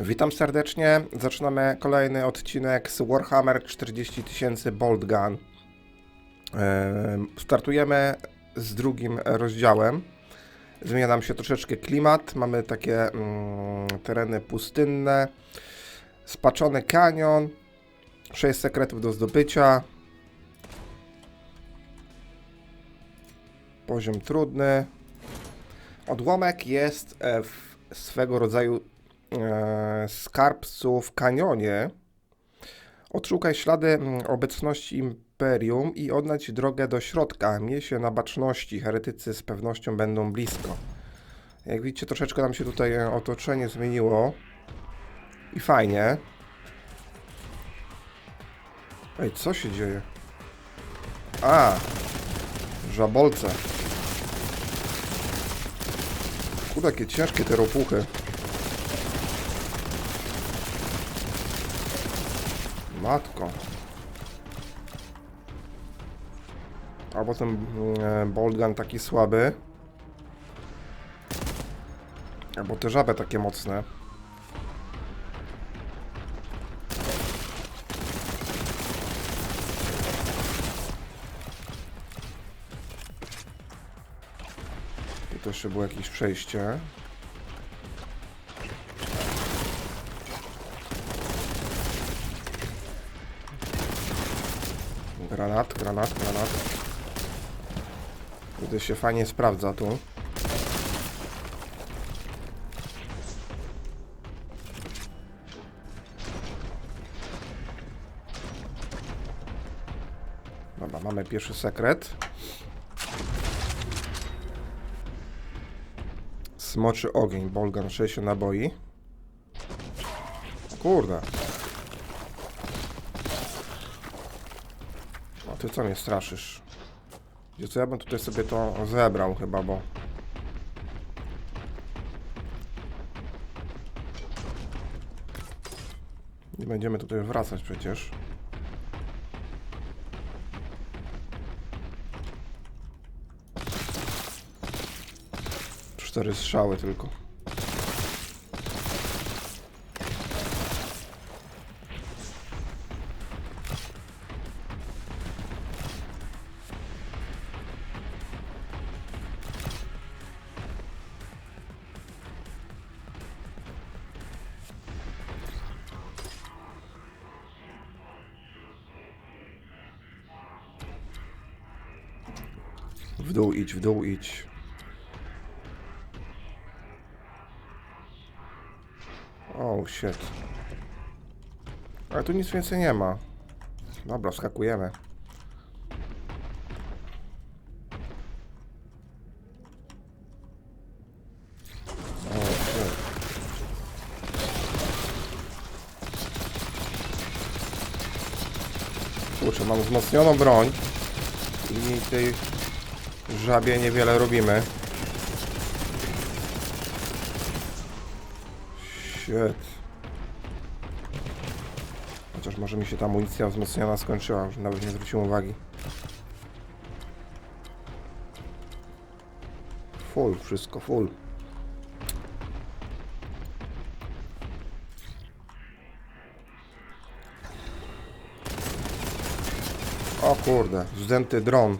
Witam serdecznie. Zaczynamy kolejny odcinek z Warhammer 40 000 Bolt Gun. Ehm, Startujemy z drugim rozdziałem. Zmienia nam się troszeczkę klimat. Mamy takie mm, tereny pustynne. Spaczony kanion. 6 sekretów do zdobycia. Poziom trudny. Odłomek jest e, w swego rodzaju e, skarbcu w kanionie. Odszukaj ślady obecności Imperium i odnajdź drogę do środka. Miej się na baczności, heretycy z pewnością będą blisko. Jak widzicie, troszeczkę nam się tutaj e, otoczenie zmieniło. I fajnie. Ej, co się dzieje? A! Żabolce. Kurde, jakie ciężkie te ropuchy. Matko. Albo ten mm, Boltgun taki słaby. Albo te żaby takie mocne. Też jeszcze było jakieś przejście. Granat, granat, granat. Tutaj się fajnie sprawdza tu. Dobra, mamy pierwszy sekret. Smoczy ogień, Bolgan 60 naboi. Kurde. A ty co mnie straszysz? Gdzie co ja bym tutaj sobie to zebrał chyba, bo... Nie będziemy tutaj wracać przecież. Cztery strzały tylko. W dół idź, w dół idź. Shit. Ale tu nic więcej nie ma. Dobra, skakujemy. Kurczę, mam wzmocnioną broń i tej żabie niewiele robimy. Shit. Może mi się ta amunicja wzmocniona skończyła, już nawet nie zwróciłem uwagi. Full, wszystko full. O kurde, zdęty dron.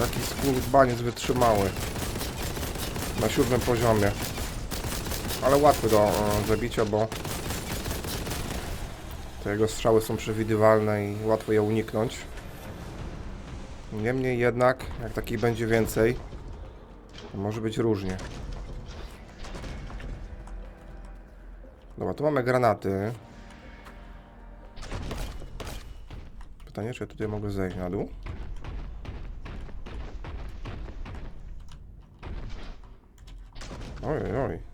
Jaki skurwaniec wytrzymały. Na siódmym poziomie. Ale łatwy do e, zabicia, bo te jego strzały są przewidywalne i łatwo je uniknąć. Niemniej jednak, jak takich będzie więcej, to może być różnie. Dobra, tu mamy granaty. Pytanie, czy ja tutaj mogę zejść na dół? Oj, oj.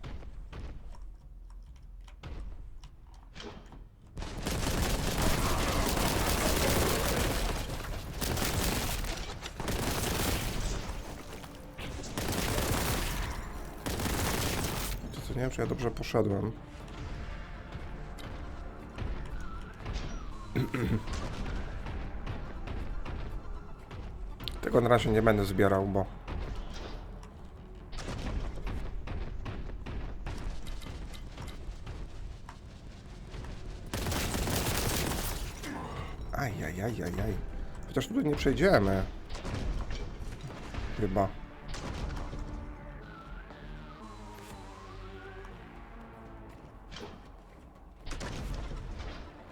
Ja dobrze poszedłem? Tego na razie nie będę zbierał, bo... Ajajajajaj. Chociaż tutaj nie przejdziemy. Chyba.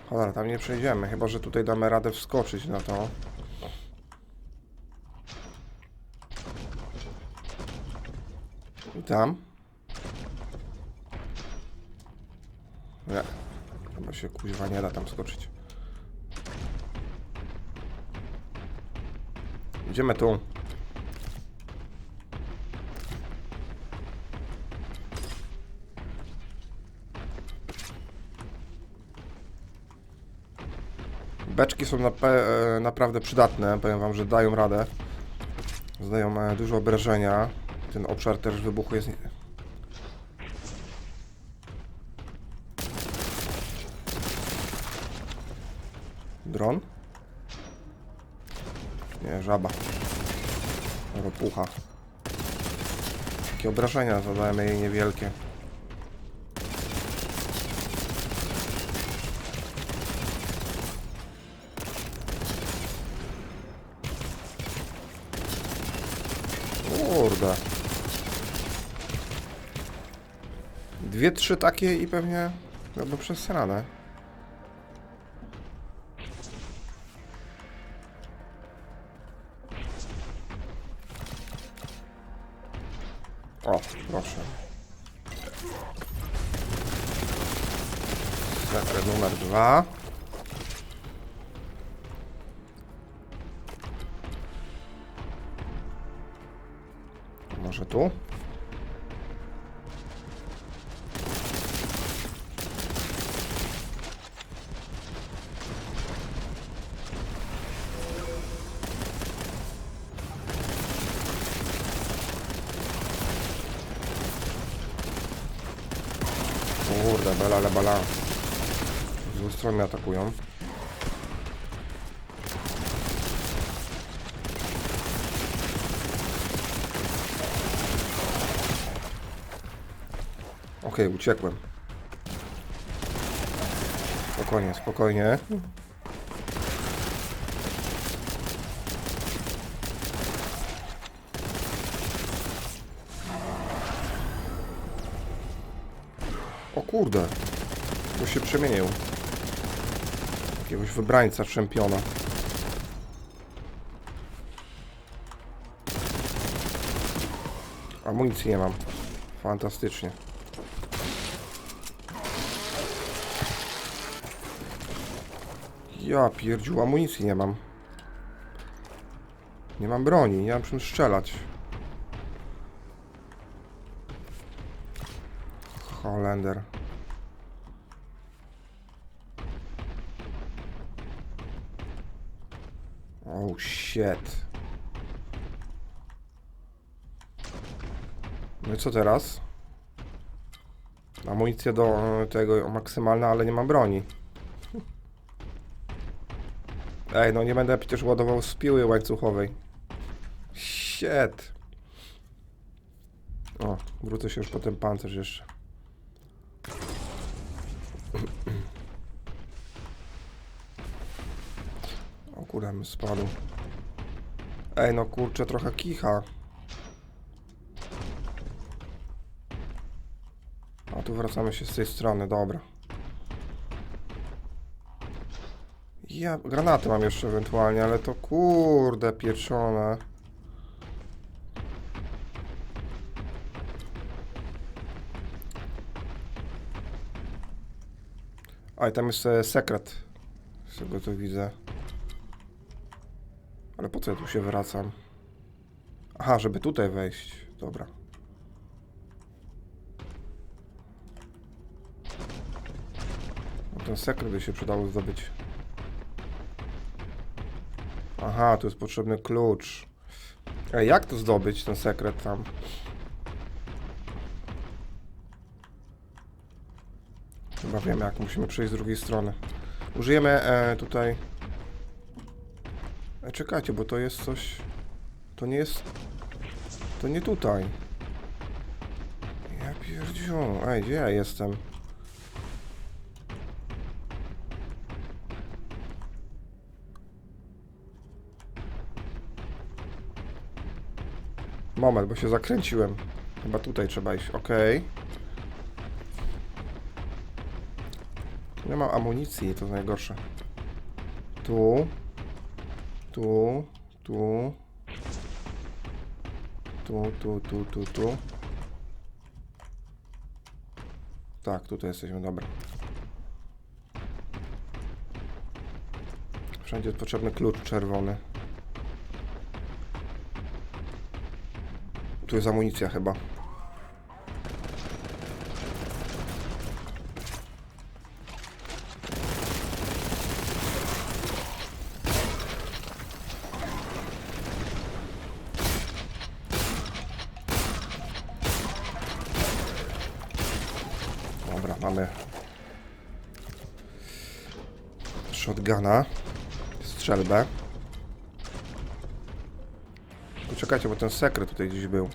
Cholera, tam nie przejdziemy, chyba że tutaj damy radę wskoczyć na to. I tam? Nie. Chyba się kuźwa nie da tam skoczyć. Idziemy tu. Beczki są nape- e, naprawdę przydatne. Powiem wam, że dają radę. Zdają e, dużo obrażenia. Ten obszar też wybuchu jest... Dron? Nie, żaba. Ropucha. Takie obrażenia zadałem jej niewielkie. Kurde. Dwie, trzy takie i pewnie będą przesrane. O, proszę. Sekret numer dwa. Może tu? Kurde, bela, le, bala. Z dwóch stron mnie atakują. Okej, uciekłem. Spokojnie, spokojnie. O kurde. To się przemienił. Jakiegoś wybrańca czempiona. Amunicji nie mam. Fantastycznie. Ja pierdziu, amunicji nie mam. Nie mam broni, nie mam czym strzelać. Holender. Oh shit. No i co teraz? Amunicja do tego maksymalna, ale nie mam broni. Ej, no nie będę przecież ładował z piły łańcuchowej. Shit. O, wrócę się już po ten pancerz jeszcze. O kurde, mi spadł. Ej, no kurczę, trochę kicha. A tu wracamy się z tej strony, dobra. Ja granaty mam jeszcze ewentualnie, ale to kurde pieczone. A i tam jest e, sekret. Z tego co widzę. Ale po co ja tu się wracam? Aha, żeby tutaj wejść. Dobra. No ten sekret by się przydało zdobyć. Aha, tu jest potrzebny klucz. Ej, jak to zdobyć, ten sekret tam? Chyba wiem jak, musimy przejść z drugiej strony. Użyjemy e, tutaj... E, czekajcie, bo to jest coś... To nie jest... To nie tutaj. Ja pierdziu. Ej, gdzie ja jestem? Moment, bo się zakręciłem. Chyba tutaj trzeba iść. Okej. Nie mam amunicji, to najgorsze. Tu. Tu. Tu. Tu, tu, tu, tu, tu. Tak, tutaj jesteśmy, dobra. Wszędzie jest potrzebny klucz czerwony. Tu jest amunicja chyba. Dobra, mamy shotguna, strzelbę. Poczekajcie, bo ten sekret tutaj gdzieś był.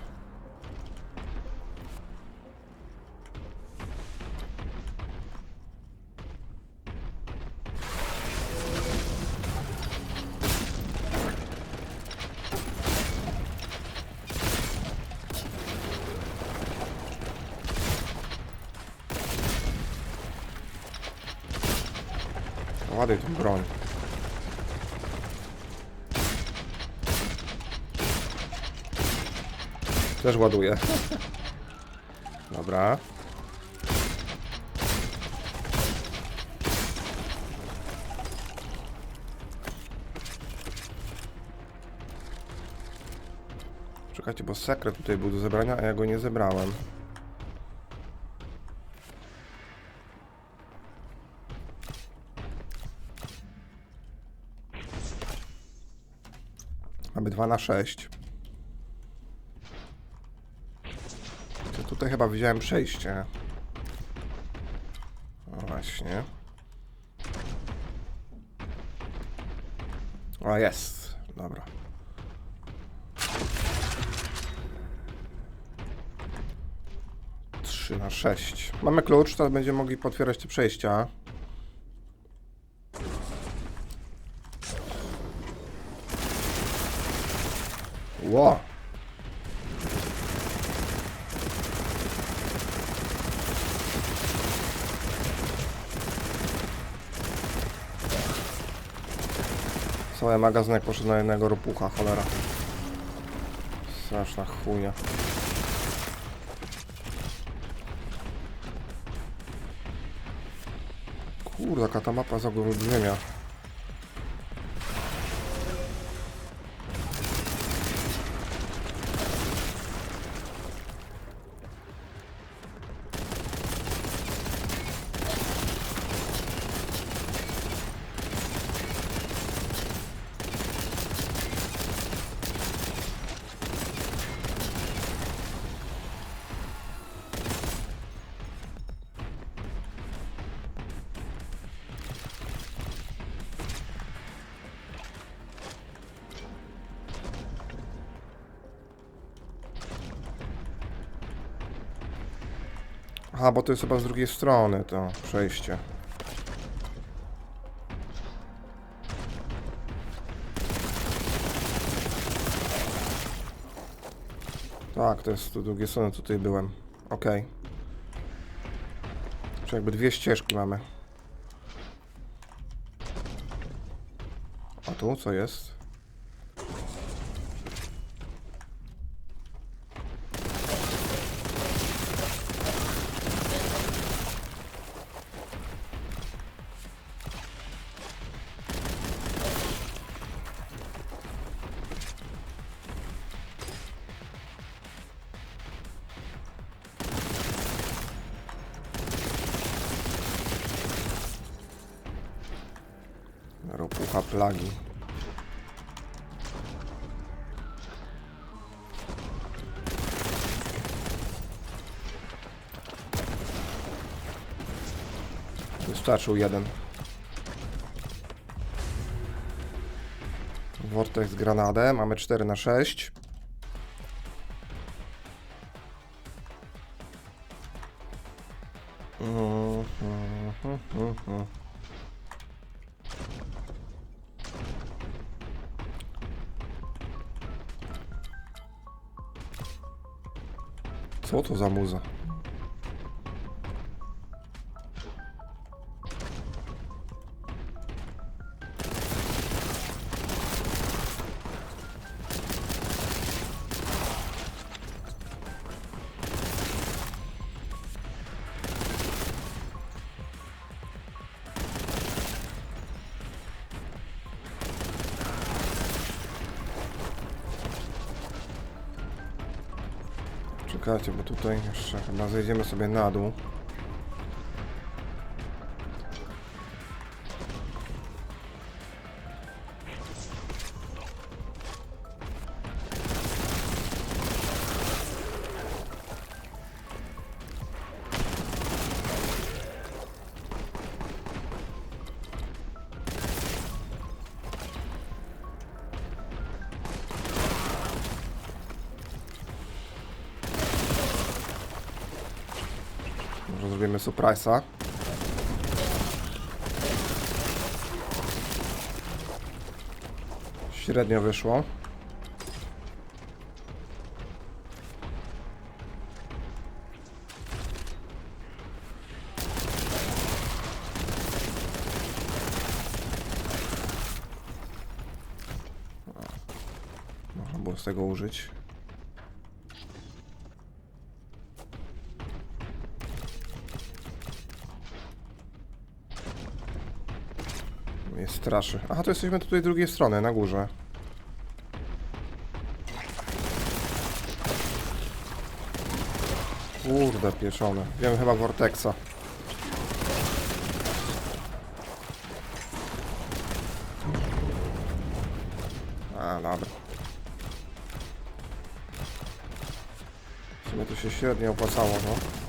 Ładuj tą broń. Też ładuję. Dobra. Czekajcie, bo sekret tutaj był do zebrania, a ja go nie zebrałem. Mamy 2 na 6. To tutaj chyba widziałem przejście. No właśnie. O, jest. Dobra. Trzy na sześć. Mamy klucz, teraz będziemy mogli potwierać te przejścia. Ło! Cały magazynek poszedł na jednego ropucha, cholera. Straszna chujnia. Kurde, jaka ta mapa z olbrzymia. Aha, bo to jest chyba z drugiej strony to przejście. Tak, to jest z drugiej strony, tutaj byłem. Okej. Czyli jakby dwie ścieżki mamy. A tu co jest? Wystarczył jeden. Vortex granadę. Mamy 4 na 6. Mhm, mhm, mhm. Co to za muza? Czekajcie, bo tutaj jeszcze chyba zejdziemy sobie na dół. Surprise'a. Średnio wyszło. Można było z tego użyć. Mnie straszy. Aha, to jesteśmy tutaj drugiej strony, na górze. Kurde, pieczone. Wiem chyba Vortexa. A, dobra. W sumie to się średnio opłacało, no.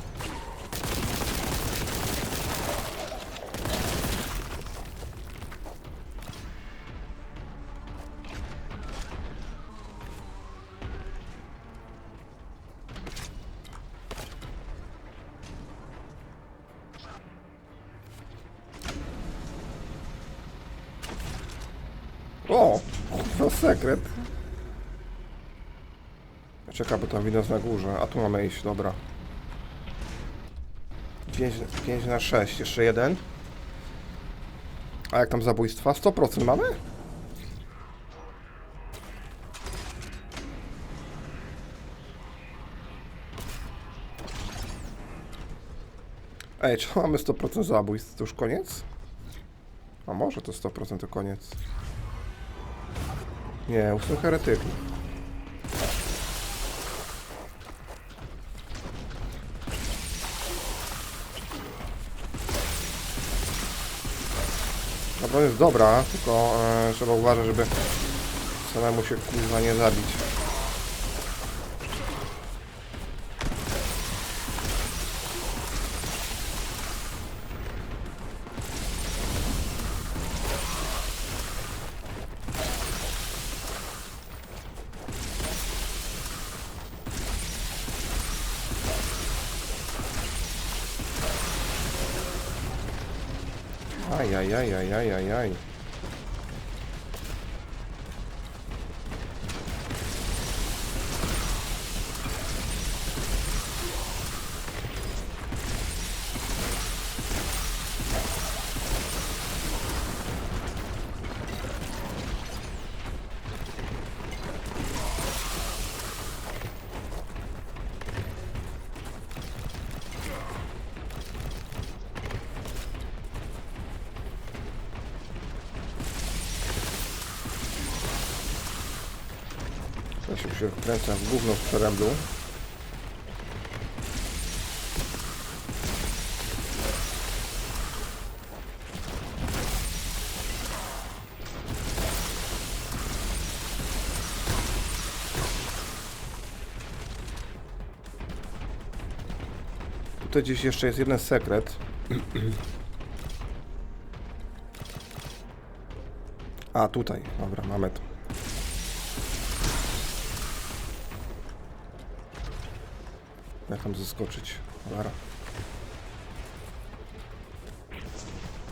Czeka, bo tam widać na górze. A tu mamy iść, dobra. 5, 5 na 6, jeszcze jeden. A jak tam zabójstwa? 100% mamy? Ej, czy mamy 100% zabójstw? To już koniec? A może to 100% to koniec? Nie, ósmy heretyków. Broń jest dobra, tylko e, trzeba uważać, żeby samemu się kurwa nie zabić. Aj, aj, aj, aj, aj, aj, Ja się wkręcam w gówno w przeręblu. Tutaj gdzieś jeszcze jest jeden sekret. A, tutaj. Dobra, mamy to. Jak tam zaskoczyć? Lara.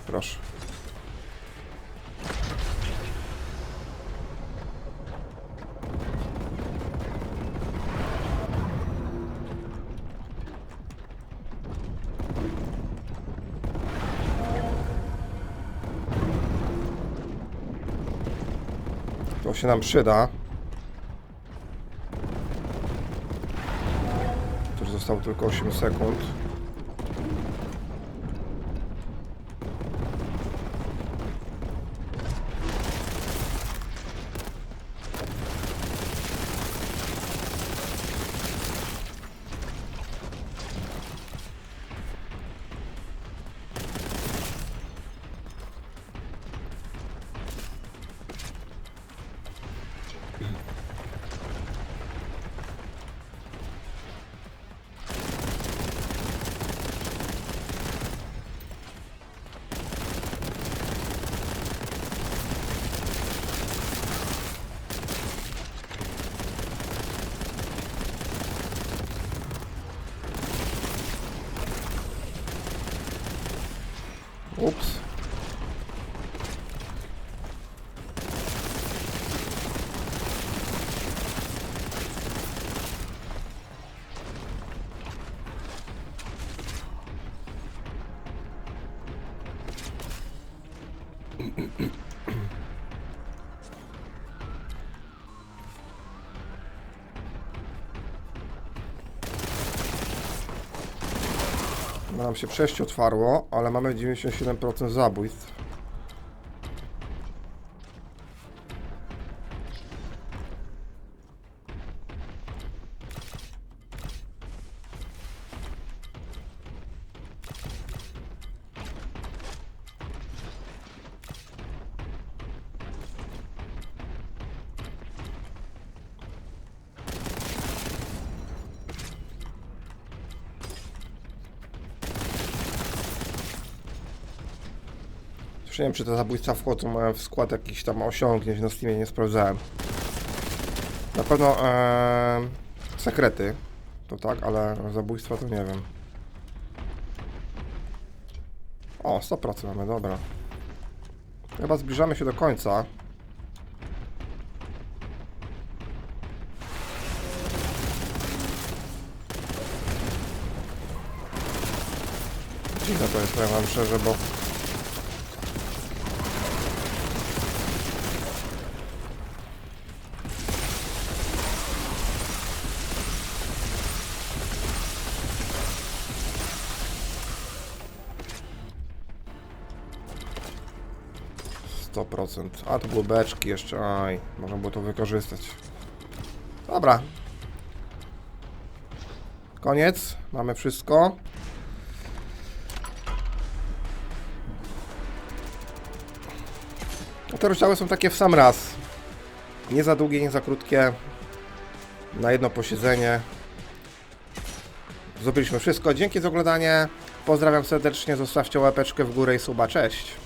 Proszę. To się nam przyda. Zostało tylko 8 sekund. Nam się przejście otwarło, ale mamy 97% zabójstw. Już czy te zabójstwa wchodzą e, w skład jakichś tam osiągnięć na Steamie, nie sprawdzałem. Na pewno e, sekrety, to tak, ale zabójstwa to nie wiem. O, 100% mamy, dobra. Chyba zbliżamy się do końca. Dziwne to jest, powiem wam szczerze, bo... Sto procent. A to były beczki jeszcze. Aj, można było to wykorzystać. Dobra. Koniec. Mamy wszystko. No Te rozdziały są takie w sam raz. Nie za długie, nie za krótkie. Na jedno posiedzenie. Zrobiliśmy wszystko. Dzięki za oglądanie. Pozdrawiam serdecznie. Zostawcie łapeczkę w górę i suba. Cześć.